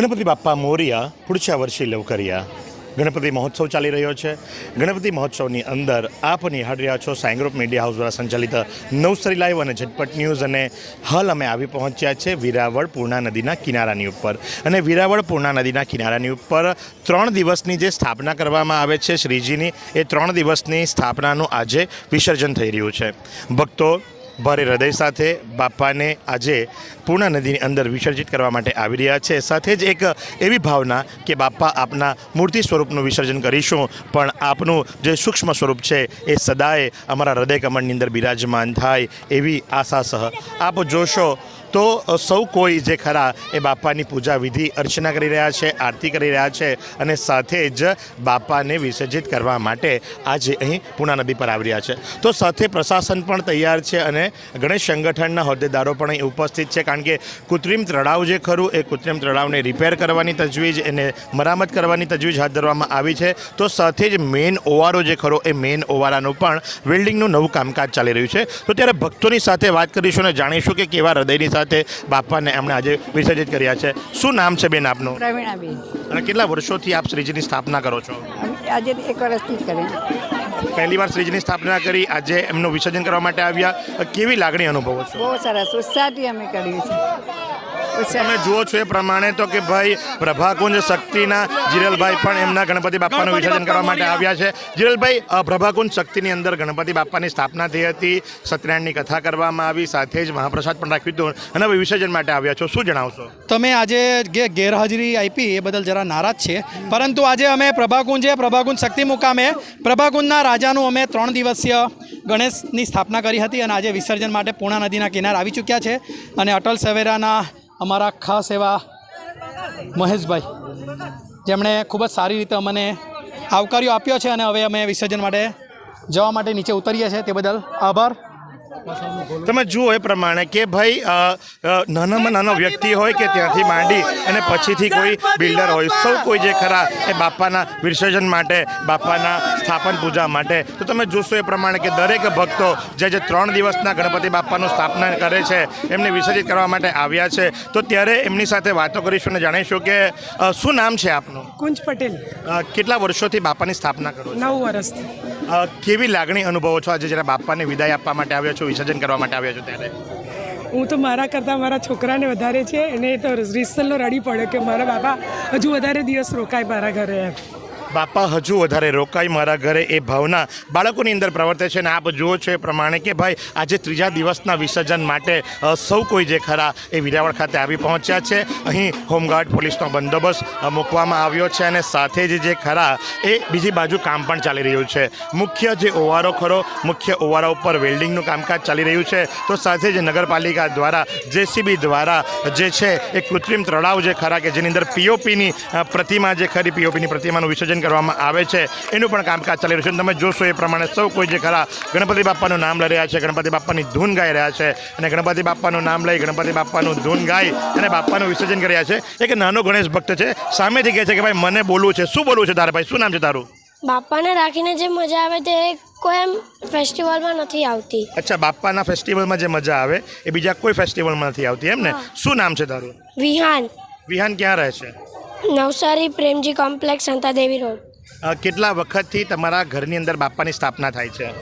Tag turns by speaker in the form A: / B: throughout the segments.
A: ગણપતિ બાપ્પા મોરિયા પુડછા વર્ષી લવકરિયા. ગણપતિ મહોત્સવ ચાલી રહ્યો છે. ગણપતિ મહોત્સવની અંદર આપ નિહાળી રહ્યા છો સાયંગ્રુપ મીડિયા હાઉસ દ્વારા સંચાલિત નવસરી લાઈવ અને ઝટપટ ન્યૂઝ. અને હાલ અમે આવી પહોંચ્યા છે વિરાવળ પૂર્ણા નદીના કિનારાની ઉપર. અને વિરાવળ પૂર્ણા નદીના કિનારાની ઉપર ત્રણ દિવસની જે સ્થાપના કરવામાં આવે છે શ્રીજીની, એ ત્રણ દિવસની સ્થાપનાનું આજે વિસર્જન થઈ રહ્યું છે. ભક્તો ભારે હૃદય સાથે બાપાને આજે પૂર્ણા નદીની અંદર વિસર્જિત કરવા માટે આવી રહ્યા છે. સાથે જ એક એવી ભાવના કે બાપા આપના મૂર્તિ સ્વરૂપનું વિસર્જન કરીશું, પણ આપનું જે સૂક્ષ્મ સ્વરૂપ છે એ સદાય અમારા હૃદય કમળની અંદર બિરાજમાન થાય એવી આશા સહ આપ જોશો તો સૌ કોઈ જે ખરા એ બાપાની પૂજા વિધિ અર્ચના કરી રહ્યા છે, આરતી કરી રહ્યા છે અને સાથે જ બાપાને વિસર્જિત કરવા માટે આજે અહીં પૂર્ણા નદી પર આવી રહ્યા છે. તો સાથે પ્રશાસન પણ તૈયાર છે અને ગણેશ સંગઠનના હોદ્દેદારો પણ અહીં ઉપસ્થિત છે કારણ કે કૃત્રિમ તળાવ જે ખરું એ કૃત્રિમ તળાવને રિપેર કરવાની તજવીજ એને મરામત કરવાની તજવીજ હાથ ધરવામાં આવી છે. તો સાથે જ મેઇન ઓવારો જે ખરો એ મેઇન ઓવારાનું પણ વેલ્ડિંગનું નવું કામકાજ ચાલી રહ્યું છે. તો ત્યારે ભક્તોની સાથે વાત કરીશું અને જાણીશું કે કેવા હૃદયની સાથે બાપાને એમણે આજે વિસર્જિત કર્યા છે. શું નામ છે બેન આપનું?
B: પ્રવીણાબેન.
A: અને કેટલા વર્ષોથી આપ શ્રીજીની સ્થાપના કરો છો?
B: આજે એક વર્ષથી જ કરે.
A: પહેલી વાર શ્રીજીની સ્થાપના કરી આજે એમનું વિસર્જન કરવા માટે આવ્યા. કેવી લાગણી અનુભવો છો?
B: બહુ સરસ ઉત્સાહથી અમે કર્યું છે ઉત્સાહ
A: તમે જુઓ છો એ પ્રમાણે તો કે ભાઈ પ્રભાકુંજ શક્તિના જીરલભાઈ પણ એમના ગણપતિ બાપાનું વિસર્જન કરવા માટે આવ્યા છે. જીરલભાઈ પ્રભાકુંજ શક્તિની અંદર ગણપતિ બાપાની સ્થાપના થઈ હતી સત્યનારાયણની કથા કરવામાં આવી સાથે જ મહાપ્રસાદ પણ રાખ્યું હતું અને હવે વિસર્જન માટે આવ્યા છો. શું જણાવશો?
C: તમે આજે જે ગેરહાજરી આપી એ બદલ જરા નારાજ છે. પરંતુ આજે અમે પ્રભાકુંજે પ્રભાકુંજ શક્તિ મુકામે પ્રભાકુંજના રાજાનું અમે ત્રણ દિવસીય ગણેશની સ્થાપના કરી હતી અને આજે વિસર્જન માટે પૂર્ણા નદીના કિનારે આવી ચૂક્યા છે. અને અટલ સવેરાના અમારા ખાસ એવા મહેશભાઈ, જેમણે ખૂબ જ સારી રીતે અમને આવકાર્યો આપ્યો છે અને હવે અમે વિસર્જન માટે જવા માટે નીચે ઉતરીએ છીએ તે બદલ આભાર.
A: તમે જુઓ એ પ્રમાણે કે ભાઈ નાનામાં નાનો વ્યક્તિ હોય કે ત્યાંથી માંડી અને પછીથી કોઈ બિલ્ડર હોય સૌ કોઈ જે ખરા એ બાપાના વિસર્જન માટે બાપાના સ્થાપન પૂજા માટે. તો તમે જોશો એ પ્રમાણે કે દરેક ભક્તો જે જે ત્રણ દિવસના ગણપતિ બાપાનું સ્થાપના કરે છે એમને વિસર્જિત કરવા માટે આવ્યા છે. તો ત્યારે એમની સાથે વાતો કરીશું અને જાણીશું કે શું નામ છે આપનું?
D: કુંજ પટેલ.
A: કેટલા વર્ષોથી બાપાની સ્થાપના કરો
D: નવ વર્ષથી.
A: કેવી લાગણી અનુભવો છો આજે જ્યારે બાપાને વિદાય આપવા માટે આવ્યા છો? વિસર્જન કરવા માટે આવ્યા છો ત્યારે.
D: હું તો મારા કરતાં મારા છોકરાને વધારે છે, એને તો રિસલનો રડી પડ્યો કે મારા બાપા હજુ વધારે દિવસ રોકાય મારા ઘરે એમ.
A: બાપા હજુ વધારે રોકાય, મારા ઘરે એ ભાવના બાળકોની અંદર પ્રવર્તે છે અને આપ જુઓ છો એ પ્રમાણે કે ભાઈ, આજે ત્રીજા દિવસના વિસર્જન માટે સૌ કોઈ જે ખરા એ વિરાવળ ખાતે આવી પહોંચ્યા છે. અહીં હોમગાર્ડ પોલીસનો બંદોબસ્ત મૂકવામાં આવ્યો છે અને સાથે જ જે ખરા એ બીજી બાજુ કામ પણ ચાલી રહ્યું છે. મુખ્ય જે ઓવારો ખરો, મુખ્ય ઓવારા ઉપર વેલ્ડિંગનું કામકાજ ચાલી રહ્યું છે. તો સાથે જ નગરપાલિકા દ્વારા, જેસીબી દ્વારા જે છે એ કૃત્રિમ તળાવ જે ખરા કે જેની અંદર પીઓપીની પ્રતિમા જે ખરી પીઓપીની પ્રતિમાનું વિસર્જન કરવામાં આવે છે. એનું પણ કામકાજ ચાલી રહ્યું છે. તમે જોશો એ પ્રમાણે સૌ કોઈ જે ખરા ગણપતિ બાપાનું નામ લઈ રહ્યા છે. ગણપતિ બાપાની ધૂન ગાઈ રહ્યા છે. અને ગણપતિ બાપાનું નામ લઈ ગણપતિ બાપાનું ધૂન ગાઈ અને બાપાનું વિસર્જન કરી રહ્યા છે. એક નાનો ગણેશ ભક્ત છે. સામેથી કહે છે કે ભાઈ મને બોલવું છે. શું બોલવું છે તારે ભાઈ? શું નામ છે તારું?
E: બાપાને રાખીને જે મજા આવે તે કોઈ એમ ફેસ્ટિવલમાં નથી આવતી.
A: અચ્છા બાપાના ફેસ્ટિવલમાં જે મજા આવે એ બીજા કોઈ ફેસ્ટિવલમાં નથી આવતી એમ ને? શું નામ છે તારું?
E: વિહાન.
A: વિહાન ક્યાં રહે છે?
E: Navsari Premji complex Santadevi road.
A: અ, કેટલા વખતથી તમારા ઘરની અંદર બાપાની સ્થાપના થાય છે?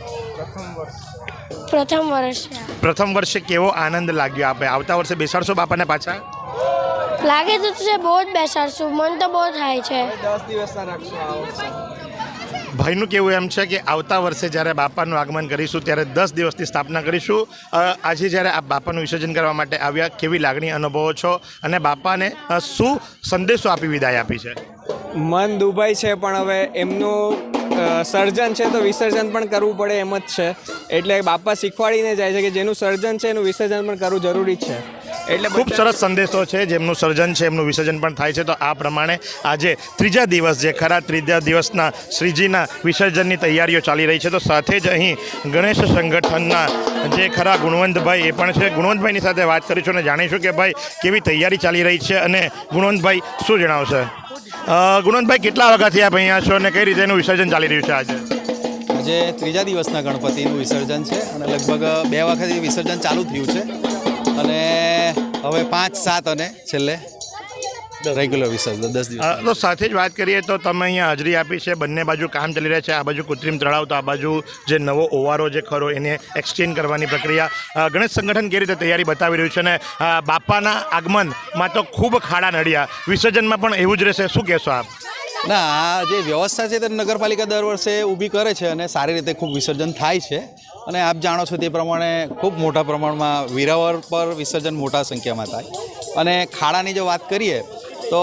E: પ્રથમ વર્ષ. છે આ.
A: પ્રથમ વર્ષે કેવો આનંદ લાગ્યો આપે? આવતા વર્ષે બેસાડશો બાપાને પાછા?
E: લાગે તો છે બહુ જ બેસાડશું. મન તો બહુ થાય છે.
A: ભાઈનું કેવું એમ છે કે આવતા વર્ષે જ્યારે બાપાનું આગમન કરીશું, ત્યારે દસ દિવસની સ્થાપના કરીશું. આજે જ્યારે આ બાપાનું વિસર્જન કરવા માટે આવ્યા, કેવી લાગણી અનુભવો છો? અને બાપાને શું સંદેશો આપી વિદાય આપી છે?
F: મન દુભાઈ છે, પણ હવે એમનું સર્જન છે તો વિસર્જન પણ કરવું પડે એમ જ છે. એટલે બાપા શીખવાડીને જાય છે કે જેનું સર્જન છે એનું વિસર્જન પણ કરવું જરૂરી છે. એટલે
A: ખૂબ સરસ સંદેશો છે જેમનું સર્જન છે એમનું વિસર્જન પણ થાય છે. તો આ પ્રમાણે આજે ત્રીજા દિવસ જે ખરા ત્રીજા દિવસના શ્રીજીના વિસર્જનની તૈયારીઓ ચાલી રહી છે. તો સાથે જ અહીં ગણેશ સંગઠનના જે ખરા ગુણવંતભાઈ એ પણ છે. ગુણવંતભાઈની સાથે વાત કરીશું અને જાણીશું કે ભાઈ કેવી તૈયારી ચાલી રહી છે અને ગુણવંતભાઈ શું જણાવશે? ગુણવંતભાઈ કેટલા વખતથી આપ અહીંયા છો અને કઈ રીતે એનું વિસર્જન ચાલી રહ્યું છે આજે?
G: આજે ત્રીજા દિવસના ગણપતિનું વિસર્જન છે અને લગભગ બે વખત વિસર્જન ચાલુ થયું છે. અને હવે પાંચ સાત અને છેલ્લે રેગ્યુલર વિસર્જન દસ દિવસ.
A: તો સાથે જ વાત કરીએ તો તમે અહીંયા હાજરી આપી છે. બંને બાજુ કામ ચાલી રહ્યા છે. આ બાજુ કૃત્રિમ તળાવ તો આ બાજુ જે નવો ઓવારો જે ખરો એને એક્સચેન્જ કરવાની પ્રક્રિયા ગણેશ સંગઠન કેવી રીતે તૈયારી બતાવી રહ્યું છે અને બાપાના આગમનમાં તો ખૂબ ખાડા નડ્યા. વિસર્જનમાં પણ એવું જ રહેશે. શું કહેશો આપ?
G: ના આ જે વ્યવસ્થા છે તે નગરપાલિકા દર વર્ષે ઊભી કરે છે અને સારી રીતે ખૂબ વિસર્જન થાય છે. અને આપ જાણો છો તે પ્રમાણે ખૂબ મોટા પ્રમાણમાં વીરાવર પર વિસર્જન મોટા સંખ્યામાં થાય. અને ખાડાની જો વાત કરીએ, તો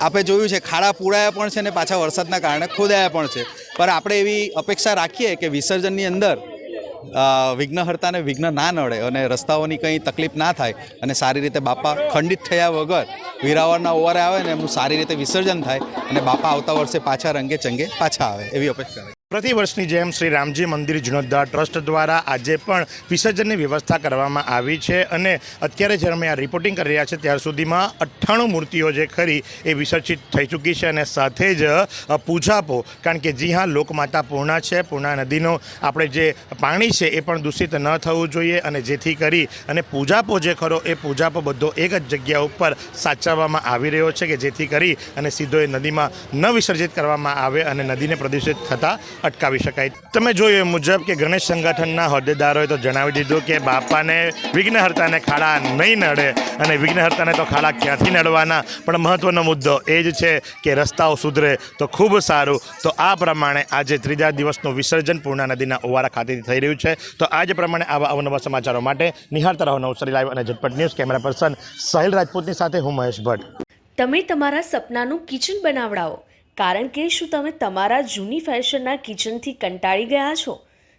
G: આપણે જોયું છે ખાડા પૂરાયા પણ છે અને પાછા વરસાદના કારણે ખોદાયા પણ છે. પણ આપણે એવી અપેક્ષા રાખીએ કે વિસર્જનની અંદર વિઘ્નહર્તાને વિઘ્ન ના નડે અને રસ્તાઓની કંઈ તકલીફ ના થાય અને સારી રીતે બાપા ખંડિત થયા વગર વીરાવરના ઓવારે આવે ને એમનું સારી રીતે વિસર્જન થાય અને બાપા આવતા વર્ષે પાછા રંગે ચંગે પાછા આવે એવી અપેક્ષા
A: પ્રતિ વર્ષની જેમ શ્રી રામજી મંદિર જીર્ણોદ્ધાર ટ્રસ્ટ દ્વારા આજે પણ વિસર્જનની વ્યવસ્થા કરવામાં આવી છે અને અત્યારે જ્યારે અમે આ રિપોર્ટિંગ કરી રહ્યા છે ત્યાર સુધીમાં અઠ્ઠાણું મૂર્તિઓ જે ખરી એ વિસર્જિત થઈ ચૂકી છે અને સાથે જ પૂજાપો, કારણ કે જી હા, લોકમાતા પૂર્ણા છે. પૂર્ણા નદીનો આપણે જે પાણી છે એ પણ દૂષિત ન થવું જોઈએ અને જેથી કરી અને પૂજાપો જે ખરો એ પૂજાપો બધો એક જ જગ્યા ઉપર સાચવવામાં આવી રહ્યો છે કે જેથી કરી અને સીધો એ નદીમાં ન વિસર્જિત કરવામાં આવે અને નદીને પ્રદૂષિત થતાં અટકાવી શકાય. તમે જોયું એ મુજબ કે ગણેશ સંગઠનના હોદ્દેદારોએ તો જણાવી દીધું કે બાપાને વિઘ્નહર્તાને ખાડા નહીં નડે અને વિઘ્નહર્તાને તો ખાડા ક્યાંથી નડવાના? પણ મહત્વનો મુદ્દો એ જ છે કે રસ્તાઓ સુધરે તો ખૂબ સારું. તો આ પ્રમાણે આજે ત્રીજા દિવસનું વિસર્જન પૂર્ણા નદીના ઓવારા ખાતેથી થઈ રહ્યું છે. તો આ જ પ્રમાણે આવા અવનવા સમાચારો માટે નિહાળતા રહો નવસારી લાઈવ અને Jhatpat news camera person Sahil રાજપૂતની સાથે હું મહેશ ભટ્ટ.
H: તમે તમારા સપનાનું કિચન બનાવડાવો. કારણ કે શું તમે તમારા જૂની ફેશનના કિચનથી કંટાળી ગયા છો,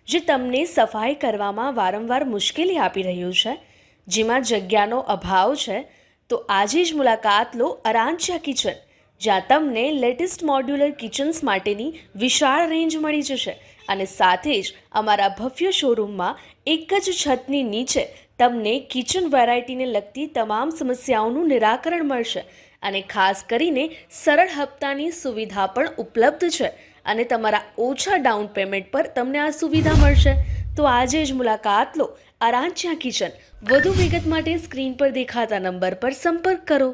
H: જે તમને સફાઈ કરવામાં વારંવાર મુશ્કેલી આપી રહ્યું છે? જેમાં જગ્યાનો અભાવ છે, તો આજે જ મુલાકાત લો અરાંચા કિચન, જ્યાં તમને લેટેસ્ટ મોડ્યુલર કિચન્સ માટેની વિશાળ રેન્જ મળી જશે અને સાથે જ અમારા ભવ્ય શોરૂમમાં એક જ છતની નીચે તમને કિચન વેરાયટીને લગતી તમામ સમસ્યાઓનું નિરાકરણ મળશે. અને ખાસ કરીને સરળ હપ્તાની સુવિધા પણ ઉપલબ્ધ છે અને તમારા ઓછા ડાઉન પેમેન્ટ પર તમને આ સુવિધા મળશે. તો આજે જ મુલાકાત લો આરાંચ્યા કિચન. વધુ વિગત માટે સ્ક્રીન પર દેખાતા નંબર પર સંપર્ક કરો.